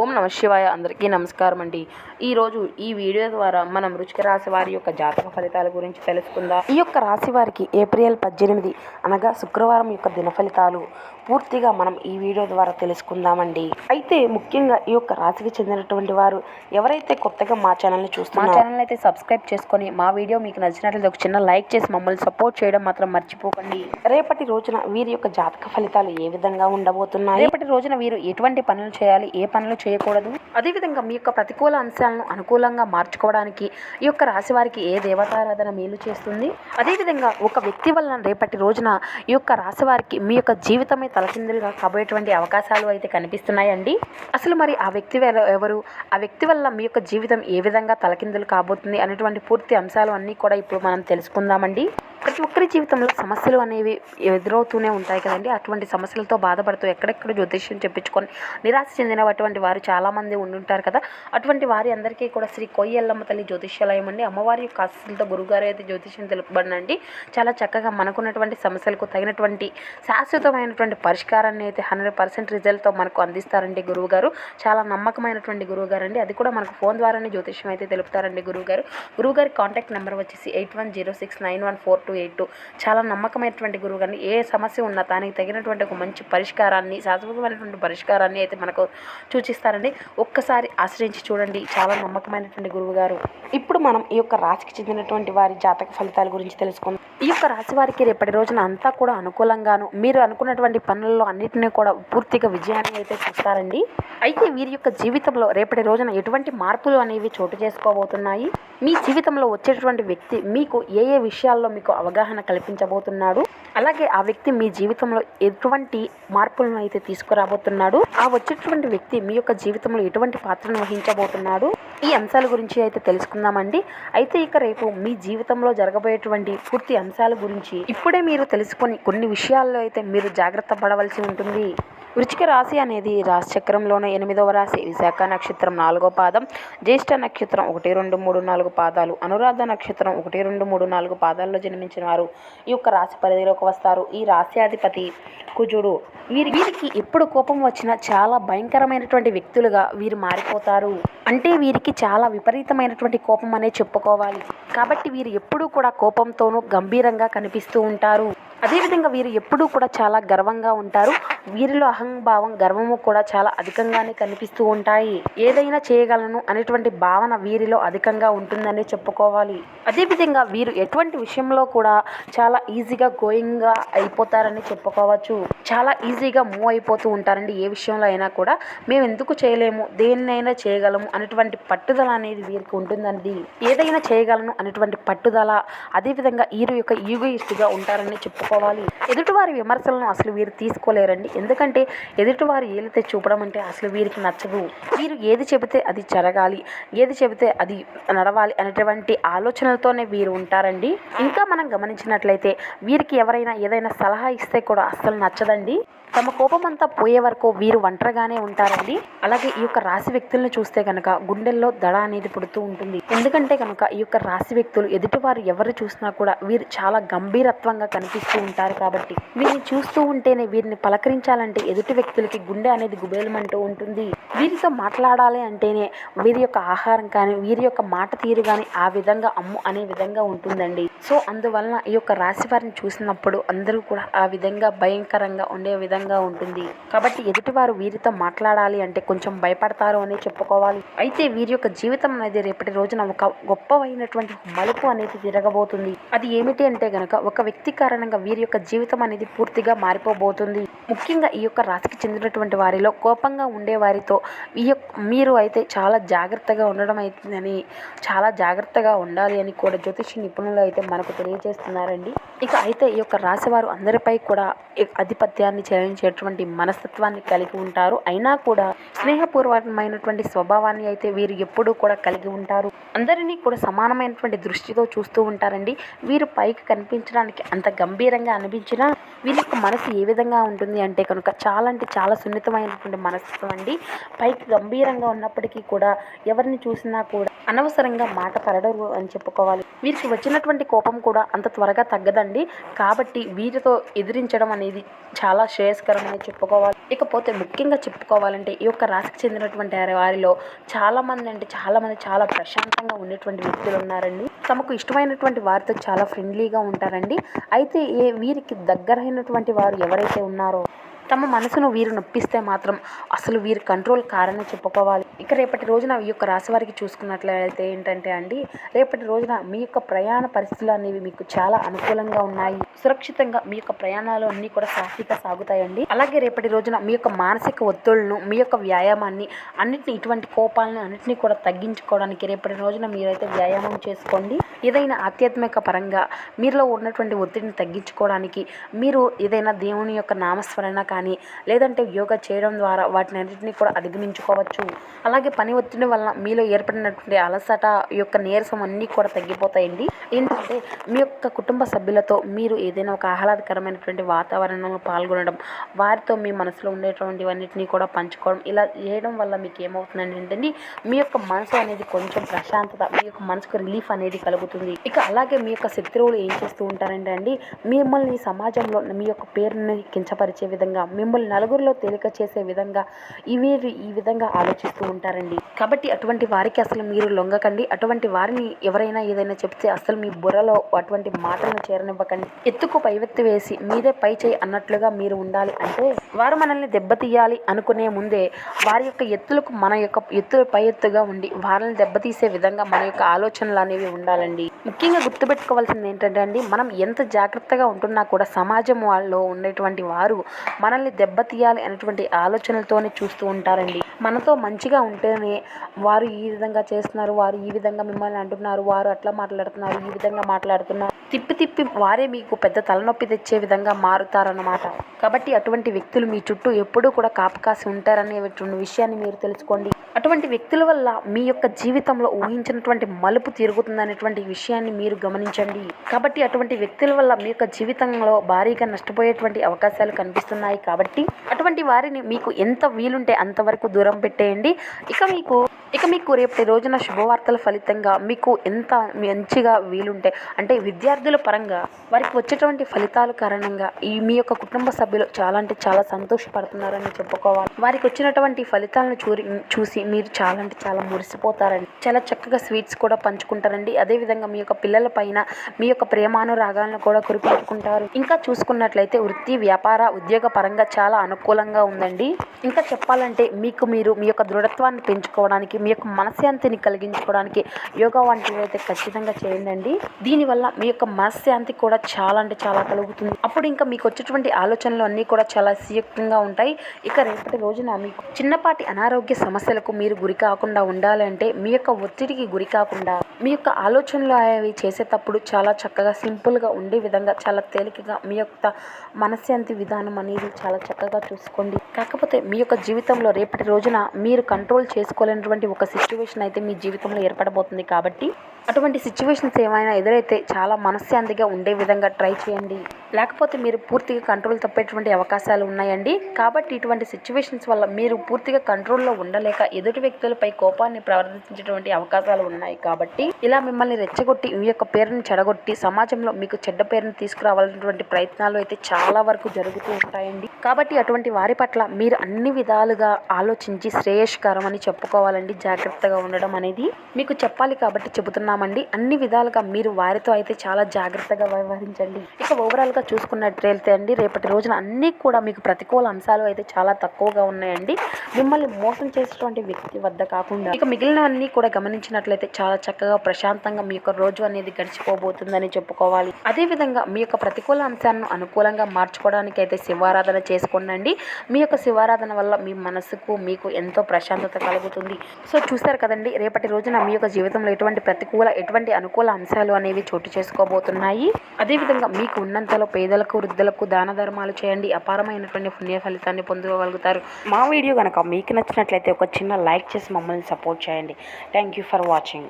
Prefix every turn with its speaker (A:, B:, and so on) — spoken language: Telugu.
A: ఓం నమ శివాయ. అందరికీ నమస్కారం అండి. ఈరోజు ఈ వీడియో ద్వారా మనం రుచిక రాశి వారి యొక్క జాతక ఫలితాల గురించి తెలుసుకుందాం. ఈ యొక్క రాశి వారికి ఏప్రిల్ పద్దెనిమిది అనగా శుక్రవారం యొక్క దిన ఫలితాలు పూర్తిగా మనం ఈ వీడియో ద్వారా తెలుసుకుందామండి. అయితే ముఖ్యంగా ఈ యొక్క రాశికి చెందినటువంటి వారు ఎవరైతే కొత్తగా మా ఛానల్ని
B: మా
A: చూస్తున్నారో
B: ఛానల్ అయితే సబ్స్క్రైబ్ చేసుకొని మా వీడియో మీకు నచ్చినట్లయితే ఒక చిన్న లైక్ చేసి మమ్మల్ని సపోర్ట్ చేయడం మాత్రం మర్చిపోకండి.
A: రేపటి రోజున వీరి యొక్క జాతక ఫలితాలు ఏ విధంగా ఉండబోతున్నాయి?
B: రేపటి రోజున వీరు ఎటువంటి పనులు చేయాలి? ఏ పనులు చేయకూడదు.
A: అదేవిధంగా మీ యొక్క ప్రతికూల అంశాలను అనుకూలంగా మార్చుకోవడానికి ఈ యొక్క రాశి వారికి ఏ దేవతారాధన మేలు చేస్తుంది? అదేవిధంగా ఒక వ్యక్తి వలన రేపటి రోజున ఈ యొక్క రాశి వారికి మీ యొక్క జీవితమే తలకిందులుగా కాబోయేటువంటి అవకాశాలు అయితే కనిపిస్తున్నాయండి. అసలు మరి ఆ వ్యక్తి ఎవరు? ఆ వ్యక్తి వల్ల మీ యొక్క జీవితం ఏ విధంగా తలకిందులు కాబోతుంది? అనేటువంటి పూర్తి అంశాలు అన్నీ కూడా ఇప్పుడు మనం తెలుసుకుందామండి. ప్రతి ఒక్కరి జీవితంలో సమస్యలు అనేవి ఎదురవుతూనే ఉంటాయి కదండి. అటువంటి సమస్యలతో బాధపడుతూ ఎక్కడెక్కడ జ్యోతిష్యం చెప్పించుకొని నిరాశ చెందిన అటువంటి వారు చాలామంది ఉండుంటారు కదా. అటువంటి వారి అందరికీ కూడా శ్రీ కొయ్యల్లమ్మ తల్లి జ్యోతిష్యాలయం అండి. అమ్మవారి యొక్క ఆశీస్సులతో గురుగారు అయితే జ్యోతిష్యం తెలుపబడినండి. చాలా చక్కగా మనకున్నటువంటి సమస్యలకు తగినటువంటి శాశ్వతమైనటువంటి పరిష్కారాన్ని అయితే హండ్రెడ్ పర్సెంట్ రిజల్ట్తో మనకు అందిస్తారండి గురువు గారు చాలా నమ్మకమైనటువంటి గురువుగారు అండి అది కూడా మనకు ఫోన్ ద్వారానే జ్యోతిష్యం అయితే తెలుపుతారండి గురువు గారు కాంటాక్ట్ నెంబర్ వచ్చేసి eight one zero six nine one four two eight. చాలా నమ్మకమైనటువంటి గురువు కానీ ఏ సమస్య ఉన్నా దానికి తగినటువంటి ఒక మంచి పరిష్కారాన్ని శాశ్వతమైనటువంటి పరిష్కారాన్ని అయితే మనకు సూచిస్తారండి. ఒక్కసారి ఆశ్రయించి చూడండి చాలా నమ్మకమైనటువంటి గురువు గారు ఇప్పుడు మనం ఈ యొక్క రాశికి చెందినటువంటి వారి జాతక ఫలితాల గురించి తెలుసుకుందాం. ఈ యొక్క రాశి వారికి రేపటి రోజున అంతా కూడా అనుకూలంగాను మీరు అనుకున్నటువంటి పనుల్లో అన్నింటినీ కూడా పూర్తిగా విజయాన్ని అయితే చూస్తారండి. అయితే వీరి యొక్క జీవితంలో రేపటి రోజున ఎటువంటి మార్పులు అనేవి చోటు చేసుకోబోతున్నాయి? మీ జీవితంలో వచ్చేటువంటి వ్యక్తి మీకు ఏ ఏ విషయాల్లో మీకు అవగాహన కల్పించబోతున్నాడు. అలాగే ఆ వ్యక్తి మీ జీవితంలో ఎటువంటి మార్పులను అయితే తీసుకురాబోతున్నాడు? ఆ వచ్చేటువంటి వ్యక్తి మీ యొక్క జీవితంలో ఎటువంటి పాత్రను వహించబోతున్నాడు? ఈ అంశాల గురించి అయితే తెలుసుకుందామండి. అయితే ఇక రేపు మీ జీవితంలో జరగబోయేటువంటి పూర్తి అంశాల గురించి ఇప్పుడే మీరు తెలుసుకొని కొన్ని విషయాల్లో అయితే మీరు జాగ్రత్త పడవలసి ఉంటుంది. వృచ్చిక రాశి అనేది రాశిచక్రంలోని ఎనిమిదవ రాశి. విశాఖ నక్షత్రం నాలుగో పాదం. జ్యేష్ఠ నక్షత్రం ఒకటి రెండు మూడు నాలుగు పాదాలు. అనురాధ నక్షత్రం ఒకటి రెండు మూడు నాలుగు పాదాల్లో జన్మించిన వారు ఈ యొక్క రాశి పరిధిలోకి వస్తారు. ఈ రాశ్యాధిపతి కుజుడు వీరి వీరికి ఎప్పుడు కోపం వచ్చినా చాలా భయంకరమైనటువంటి వ్యక్తులుగా వీరు మారిపోతారు. అంటే వీరికి చాలా విపరీతమైనటువంటి కోపం అనే చెప్పుకోవాలి. కాబట్టి వీరు ఎప్పుడూ కూడా కోపంతోనూ గంభీరంగా కనిపిస్తూ ఉంటారు. అదేవిధంగా వీరు ఎప్పుడూ కూడా చాలా గర్వంగా ఉంటారు. వీరిలో అహంభావం గర్వము కూడా చాలా అధికంగానే కనిపిస్తూ ఉంటాయి. ఏదైనా చేయగలను అనేటువంటి భావన వీరిలో అధికంగా ఉంటుందనే చెప్పుకోవాలి. అదేవిధంగా వీరు ఎటువంటి విషయంలో కూడా చాలా ఈజీగా గోయింగ్గా అయిపోతారని చెప్పుకోవచ్చు. చాలా ఈజీగా మూవ్ అయిపోతూ ఉంటారండి. ఏ విషయంలో అయినా కూడా మేము ఎందుకు చేయలేము? దేన్నైనా చేయగలము అనేటువంటి పట్టుదల అనేది వీరికి ఉంటుందండి. ఏదైనా చేయగలను అనేటువంటి పట్టుదల అదేవిధంగా వీరు యొక్క ఈగోయిస్ట్గా ఉంటారని చెప్పుకోవాలి ఎదుటివారి విమర్శలను అసలు వీరు తీసుకోలేరండి. ఎందుకంటే ఎదుటివారు ఏలితే చూపడం అంటే అసలు వీరికి నచ్చదు. వీరు ఏది చెబితే అది జరగాలి. ఏది చెబితే అది నడవాలి అనేటువంటి ఆలోచనలతోనే వీరు ఉంటారండి. ఇంకా మనం గమనించినట్లయితే వీరికి ఎవరైనా ఏదైనా సలహా ఇస్తే కూడా అస్సలు నచ్చదండి. తమ కోపం అంతా పోయే వరకు వీరు ఒంటరిగానే ఉంటారండి. అలాగే ఈ యొక్క రాశి వ్యక్తులను చూస్తే కనుక గుండెల్లో దడ అనేది పుడుతూ ఉంటుంది. ఎందుకంటే కనుక ఈ యొక్క రాశి వ్యక్తులు ఎదుటివారు ఎవరు చూసినా కూడా వీరు చాలా గంభీరత్వంగా కనిపిస్తూ ఉంటారు కాబట్టి. వీరిని చూస్తూ ఉంటేనే వీరిని పలకరించాలంటే ఎదుటి వ్యక్తులకి గుండె అనేది గుబేలమంటూ ఉంటుంది. వీరితో మాట్లాడాలి అంటేనే వీరి యొక్క ఆహారం కానీ వీరి యొక్క మాట తీరు కానీ ఆ విధంగా అమ్ము అనే విధంగా ఉంటుందండి. సో అందువలన ఈ యొక్క రాశి వారిని చూసినప్పుడు అందరూ కూడా ఆ విధంగా భయంకరంగా ఉండే విధంగా ఉంటుంది. కాబట్టి ఎదుటివారు వీరితో మాట్లాడాలి అంటే కొంచెం భయపడతారు అని చెప్పుకోవాలి. అయితే వీరి యొక్క జీవితం అనేది రేపటి రోజున ఒక గొప్పవైనటువంటి మలుపు అనేది తిరగబోతుంది. అది ఏమిటి అంటే గనక ఒక వ్యక్తి కారణంగా వీరి యొక్క జీవితం అనేది పూర్తిగా మారిపోబోతుంది. ముఖ్యంగా ఈ యొక్క రాశికి చెందినటువంటి వారిలో కోపంగా ఉండే వారితో ఈ యొక్క మీరు అయితే చాలా జాగ్రత్తగా ఉండడం అవుతుందని చాలా జాగ్రత్తగా ఉండాలి అని కూడా జ్యోతిష నిపుణులు అయితే మనకు తెలియజేస్తున్నారండి. ఇక అయితే ఈ యొక్క రాశి వారు అందరిపై కూడా ఆధిపత్యాన్ని చెలాయించేటువంటి మనస్తత్వాన్ని కలిగి ఉంటారు. అయినా కూడా స్నేహపూర్వకమైనటువంటి స్వభావాన్ని అయితే వీరు ఎప్పుడూ కూడా కలిగి ఉంటారు. అందరినీ కూడా సమానమైనటువంటి దృష్టితో చూస్తూ ఉంటారండి. వీరు పైకి కనిపించడానికి అంత గంభీరంగా అనిపించినా వీరి యొక్క మనసు ఏ విధంగా ఉంటుంది అంటే కనుక చాలా అంటే చాలా సున్నితమైనటువంటి మనస్తత్వం అండి. పైకి గంభీరంగా ఉన్నప్పటికీ కూడా ఎవరిని చూసినా కూడా అనవసరంగా మాట పడరు అని చెప్పుకోవాలి. వీరికి వచ్చినటువంటి కోపం కూడా అంత త్వరగా తగ్గదండి. కాబట్టి వీరితో ఎదిరించడం అనేది చాలా శ్రేయస్కరమని చెప్పుకోవాలి. ఇకపోతే ముఖ్యంగా చెప్పుకోవాలంటే ఈ యొక్క రాశికి చెందినటువంటి వారిలో చాలామంది అంటే చాలామంది చాలా ప్రశాంతంగా ఉండేటువంటి వ్యక్తులు ఉన్నారండి. తమకు ఇష్టమైనటువంటి వారితో చాలా ఫ్రెండ్లీగా ఉంటారండి. అయితే ఏ వీరికి దగ్గరైనటువంటి వారు ఎవరైతే ఉన్నారో తమ మనసును వీరు నొప్పిస్తే మాత్రం అసలు వీరి కంట్రోల్ కారని చెప్పుకోవాలి. ఇక రేపటి రోజున ఈ యొక్క రాశి వారికి చూసుకున్నట్లయితే ఏంటంటే అండి రేపటి రోజున మీ యొక్క ప్రయాణ పరిస్థితులు అనేవి మీకు చాలా అనుకూలంగా ఉన్నాయి. సురక్షితంగా మీ యొక్క ప్రయాణాలు అన్నీ కూడా సాఫీగా సాగుతాయండి. అలాగే రేపటి రోజున మీ యొక్క మానసిక ఒత్తిళ్ళను మీ యొక్క వ్యాయామాన్ని అన్నిటిని ఇటువంటి కోపాలను అన్నింటినీ కూడా తగ్గించుకోవడానికి రేపటి రోజున మీరైతే వ్యాయామం చేసుకోండి. ఏదైనా ఆధ్యాత్మిక పరంగా మీలో ఉన్నటువంటి ఒత్తిడిని తగ్గించుకోవడానికి మీరు ఏదైనా దేవుని యొక్క నామస్మరణ కానీ లేదంటే యోగా చేయడం ద్వారా వాటిని అన్నింటినీ కూడా అధిగమించుకోవచ్చు. అలాగే పని ఒత్తిడి వలన మీలో ఏర్పడినటువంటి అలసట ఈ యొక్క నీరసం అన్నీ కూడా తగ్గిపోతాయండి. ఏంటంటే మీ యొక్క కుటుంబ సభ్యులతో మీరు ఏదైనా ఒక ఆహ్లాదకరమైనటువంటి వాతావరణంలో పాల్గొనడం వారితో మీ మనసులో ఉండేటువంటివన్నిటినీ కూడా పంచుకోవడం ఇలా చేయడం వల్ల మీకు ఏమవుతుందండి ఏంటంటే మీ యొక్క మనసు అనేది కొంచెం ప్రశాంతత మీ యొక్క మనసుకు రిలీఫ్ అనేది కలుగుతుంది. ఇక అలాగే మీ యొక్క శత్రువులు ఏం చేస్తూ ఉంటారంటే అండి మిమ్మల్ని సమాజంలో మీ యొక్క పేరుని కించపరిచే విధంగా మిమ్మల్ని నలుగురిలో తేలిక చేసే విధంగా ఇవి ఈ విధంగా ఆలోచిస్తూ ఉంటారండి. కాబట్టి అటువంటి వారికి అసలు మీరు లొంగకండి. అటువంటి వారిని ఎవరైనా ఏదైనా చెప్తే అసలు మీ బుర్రలో అటువంటి మాటలను చేరనివ్వకండి. ఎత్తుకు పైవెత్తి వేసి మీదే పై చేయి అన్నట్లుగా మీరు ఉండాలి అంటే వారు మనల్ని దెబ్బతీయాలి అనుకునే ముందే వారి యొక్క ఎత్తులకు మన యొక్క ఎత్తు పై ఎత్తుగా ఉండి వారిని దెబ్బతీసే విధంగా మన యొక్క ఆలోచనలు అనేవి ఉండాలండి. ముఖ్యంగా గుర్తుపెట్టుకోవాల్సింది ఏంటంటే అండి మనం ఎంత జాగ్రత్తగా ఉంటున్నా కూడా సమాజం వాళ్ళు ఉండేటువంటి వారు మనల్ని దెబ్బతీయాలి అనేటువంటి ఆలోచనలతోనే చూస్తూ ఉంటారండి. మనతో మంచిగా ఉంటేనే వారు ఈ విధంగా చేస్తున్నారు వారు ఈ విధంగా మిమ్మల్ని అంటున్నారు వారు అట్లా మాట్లాడుతున్నారు ఈ విధంగా మాట్లాడుతున్నారు. తిప్పి తిప్పి వారే మీకు పెద్ద తలనొప్పి తెచ్చే విధంగా మారుతారన్నమాట. కాబట్టి అటువంటి వ్యక్తులు మీ చుట్టూ ఎప్పుడూ కూడా కాపు కాసి ఉంటారనేటువంటి విషయాన్ని మీరు తెలుసుకోండి. అటువంటి వ్యక్తుల వల్ల మీ యొక్క జీవితంలో ఊహించినటువంటి మలుపు తిరుగుతుందనేటువంటి విషయాన్ని మీరు గమనించండి. కాబట్టి అటువంటి వ్యక్తుల వల్ల మీ యొక్క జీవితంలో భారీగా నష్టపోయేటువంటి అవకాశాలు కనిపిస్తున్నాయి. కాబట్టి అటువంటి వారిని మీకు ఎంత వీలుంటే అంతవరకు దూరం పెట్టేయండి. ఇక మీకు ఇక మీకు రేపటి రోజున శుభవార్తల ఫలితంగా మీకు ఎంత మంచిగా వీలుంటే అంటే విద్యార్థుల పరంగా వారికి వచ్చేటువంటి ఫలితాల కారణంగా ఈ మీ యొక్క కుటుంబ సభ్యులు చాలా అంటే చాలా సంతోషపడుతున్నారని చెప్పుకోవాలి. వారికి వచ్చినటువంటి ఫలితాలను చూరి చూసి మీరు చాలా అంటే చాలా మురిసిపోతారండి చాలా చక్కగా స్వీట్స్ కూడా పంచుకుంటారండి. అదేవిధంగా మీ యొక్క పిల్లల పైన మీ యొక్క ప్రేమానురాగాలను కూడా కురిపెట్టుకుంటారు ఇంకా చూసుకున్నట్లయితే వృత్తి వ్యాపార ఉద్యోగ పరంగా చాలా అనుకూలంగా ఉందండి. ఇంకా చెప్పాలంటే మీకు మీరు మీ యొక్క దృఢత్వాన్ని పెంచుకోవడానికి మీ యొక్క మనశ్శాంతిని కలిగించుకోవడానికి యోగా వంటివి అయితే ఖచ్చితంగా చేయండి దీనివల్ల మీ యొక్క మనశ్శాంతి కూడా చాలా అంటే చాలా కలుగుతుంది. అప్పుడు ఇంకా మీకు వచ్చేటువంటి ఆలోచనలు అన్నీ కూడా చాలా సుయుక్తంగా ఉంటాయి. ఇక రేపటి రోజున మీకు చిన్నపాటి అనారోగ్య సమస్యలకు మీరు గురి కాకుండా ఉండాలంటే మీ యొక్క ఒత్తిడికి గురి కాకుండా మీ యొక్క ఆలోచనలు అవి చేసేటప్పుడు చాలా చక్కగా సింపుల్గా ఉండే విధంగా చాలా తేలికగా మీ యొక్క మనశ్శాంతి విధానం అనేది చాలా చక్కగా చూసుకోండి. కాకపోతే మీ యొక్క జీవితంలో రేపటి రోజున మీరు కంట్రోల్ చేసుకోలేనటువంటి ఒక సిచ్యువేషన్ అయితే మీ జీవితంలో ఏర్పడబోతుంది కాబట్టి అటువంటి సిచ్యువేషన్స్ ఏమైనా ఎదురైతే చాలా మనశ్శాంతిగా ఉండే విధంగా ట్రై చేయండి. లేకపోతే మీరు పూర్తిగా కంట్రోల్ తప్పేటువంటి అవకాశాలు ఉన్నాయండి. కాబట్టి ఇటువంటి సిచ్యువేషన్స్ వల్ల మీరు పూర్తిగా కంట్రోల్లో ఉండలేక ఎదుటి వ్యక్తులపై కోపాన్ని ప్రవర్తించేటువంటి అవకాశాలు ఉన్నాయి. కాబట్టి ఇలా మిమ్మల్ని రెచ్చగొట్టి మీ యొక్క పేరుని చెడగొట్టి సమాజంలో మీకు చెడ్డ పేరుని తీసుకురావాలన్నటువంటి ప్రయత్నాలు అయితే చాలా వరకు జరుగుతూ ఉంటాయండి. కాబట్టి అటువంటి వారి పట్ల మీరు అన్ని విధాలుగా ఆలోచించి శ్రేయస్కరం అని చెప్పుకోవాలండి. జాగ్రత్తగా ఉండడం అనేది మీకు చెప్పాలి కాబట్టి చెబుతున్నామండి అన్ని విధాలుగా మీరు వారితో అయితే చాలా జాగ్రత్తగా వ్యవహరించండి. ఇక ఓవరాల్గా చూసుకున్నట్లయితే అండి రేపటి రోజున అన్నీ కూడా మీకు ప్రతికూల అంశాలు అయితే చాలా తక్కువగా ఉన్నాయండి. మిమ్మల్ని మోసం చేసేటువంటి వ్యక్తి వద్ద కాకుండా ఇక మిగిలినవన్నీ కూడా గమనించినట్లయితే చాలా చక్కగా ప్రశాంతంగా మీ యొక్క రోజు అనేది గడిచిపోబోతుందని చెప్పుకోవాలి. అదేవిధంగా మీ యొక్క ప్రతికూల అంశాలను అనుకూలంగా మార్చుకోవడానికి అయితే శివారాధన చేసుకోండి మీ యొక్క శివారాధన వల్ల మీ మనసుకు మీకు ఎంతో ప్రశాంతత కలుగుతుంది. సో చూసారు కదండి రేపటి రోజున మీ యొక్క జీవితంలో ఎటువంటి ప్రతికూల ఎటువంటి అనుకూల అంశాలు అనేవి చోటు చేసుకోబోతున్నాయి? అదేవిధంగా మీకు ఉన్నంతలో పేదలకు వృద్ధులకు దాన ధర్మాలు చేయండి. అపారమైనటువంటి పుణ్య ఫలితాన్ని పొందగలుగుతారు. మా వీడియో కనుక మీకు నచ్చినట్లయితే ఒక చిన్న లైక్ చేసి మమ్మల్ని సపోర్ట్ చేయండి. Thank you for watching